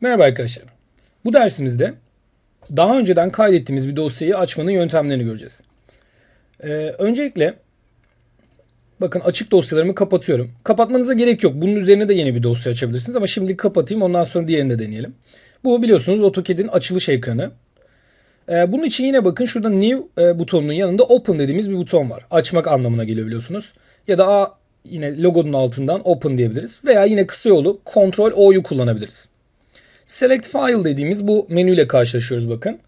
Merhaba arkadaşlar. Bu dersimizde daha önceden kaydettiğimiz bir dosyayı açmanın yöntemlerini göreceğiz. Ee, öncelikle bakın açık dosyalarımı kapatıyorum. Kapatmanıza gerek yok. Bunun üzerine de yeni bir dosya açabilirsiniz ama şimdi kapatayım ondan sonra diğerini de deneyelim. Bu biliyorsunuz AutoCAD'in açılış ekranı. Ee, bunun için yine bakın şurada New e, butonunun yanında Open dediğimiz bir buton var. Açmak anlamına geliyor biliyorsunuz. Ya da A yine logonun altından Open diyebiliriz. Veya yine kısa yolu Ctrl O'yu kullanabiliriz. Select File dediğimiz bu menüyle karşılaşıyoruz bakın.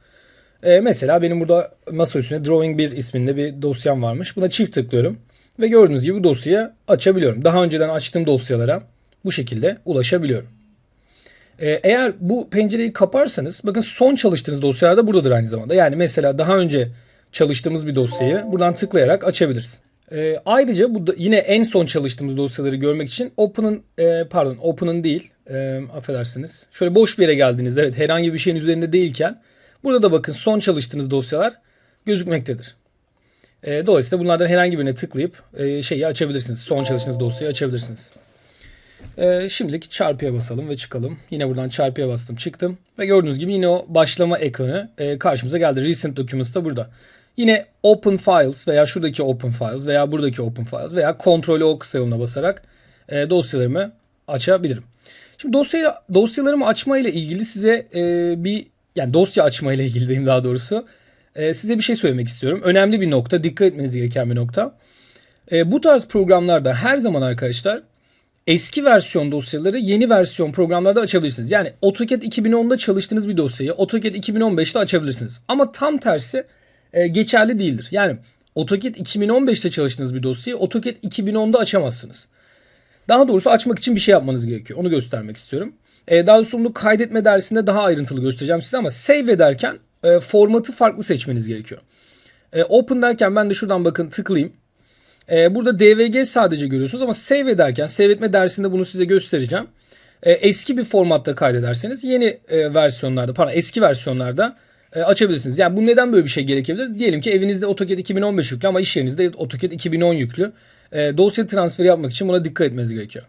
Ee, mesela benim burada masa üstünde Drawing 1 isminde bir dosyam varmış. Buna çift tıklıyorum. Ve gördüğünüz gibi dosyayı açabiliyorum. Daha önceden açtığım dosyalara bu şekilde ulaşabiliyorum. Ee, eğer bu pencereyi kaparsanız bakın son çalıştığınız dosyalar da buradadır aynı zamanda. Yani mesela daha önce çalıştığımız bir dosyayı buradan tıklayarak açabiliriz. Ee, ayrıca bu da yine en son çalıştığımız dosyaları görmek için Open'ın e, pardon Open'ın değil e, affedersiniz. Şöyle boş bir yere geldiğinizde evet herhangi bir şeyin üzerinde değilken burada da bakın son çalıştığınız dosyalar gözükmektedir. E, dolayısıyla bunlardan herhangi birine tıklayıp e, şeyi açabilirsiniz. Son çalıştığınız dosyayı açabilirsiniz. E, şimdilik çarpıya basalım ve çıkalım. Yine buradan çarpıya bastım çıktım. Ve gördüğünüz gibi yine o başlama ekranı e, karşımıza geldi. Recent Documents da burada. Yine Open Files veya şuradaki Open Files veya buradaki Open Files veya Ctrl O kısa basarak e, dosyalarımı açabilirim. Şimdi dosyayı, dosyalarımı açma ile ilgili size e, bir yani dosya açma ile ilgili diyeyim daha doğrusu e, size bir şey söylemek istiyorum. Önemli bir nokta, dikkat etmeniz gereken bir nokta. E, bu tarz programlarda her zaman arkadaşlar eski versiyon dosyaları yeni versiyon programlarda açabilirsiniz. Yani AutoCAD 2010'da çalıştığınız bir dosyayı AutoCAD 2015'te açabilirsiniz. Ama tam tersi e, geçerli değildir. Yani AutoCAD 2015'te çalıştığınız bir dosyayı AutoCAD 2010'da açamazsınız. Daha doğrusu açmak için bir şey yapmanız gerekiyor. Onu göstermek istiyorum. E, daha doğrusu bunu kaydetme dersinde daha ayrıntılı göstereceğim size ama save ederken e, formatı farklı seçmeniz gerekiyor. E, open derken ben de şuradan bakın tıklayayım. E, burada DVG sadece görüyorsunuz ama save ederken save etme dersinde bunu size göstereceğim. E, eski bir formatta kaydederseniz yeni e, versiyonlarda pardon eski versiyonlarda e, açabilirsiniz. Yani bu neden böyle bir şey gerekebilir? Diyelim ki evinizde AutoCAD 2015 yüklü ama iş yerinizde AutoCAD 2010 yüklü. E, dosya transferi yapmak için buna dikkat etmeniz gerekiyor.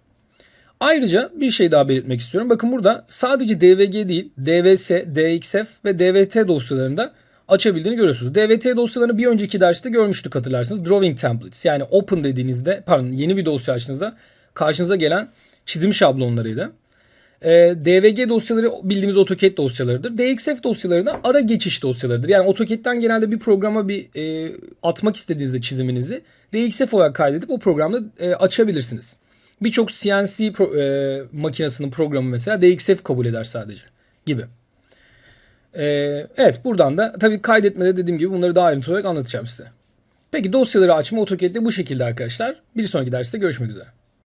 Ayrıca bir şey daha belirtmek istiyorum. Bakın burada sadece DVG değil, DVS, DXF ve DVT dosyalarında açabildiğini görüyorsunuz. DVT dosyalarını bir önceki derste görmüştük hatırlarsınız. Drawing templates yani open dediğinizde pardon yeni bir dosya açtığınızda karşınıza gelen çizim şablonlarıydı. E, DVG dosyaları bildiğimiz AutoCAD dosyalarıdır. DXF dosyaları da ara geçiş dosyalarıdır. Yani AutoCAD'den genelde bir programa bir e, atmak istediğinizde çiziminizi DXF olarak kaydedip o programda e, açabilirsiniz. Birçok CNC pro, e, makinesinin programı mesela DXF kabul eder sadece gibi. E, evet buradan da tabii kaydetmede dediğim gibi bunları daha ayrıntılı olarak anlatacağım size. Peki dosyaları açma AutoCAD'de bu şekilde arkadaşlar. Bir sonraki derste görüşmek üzere.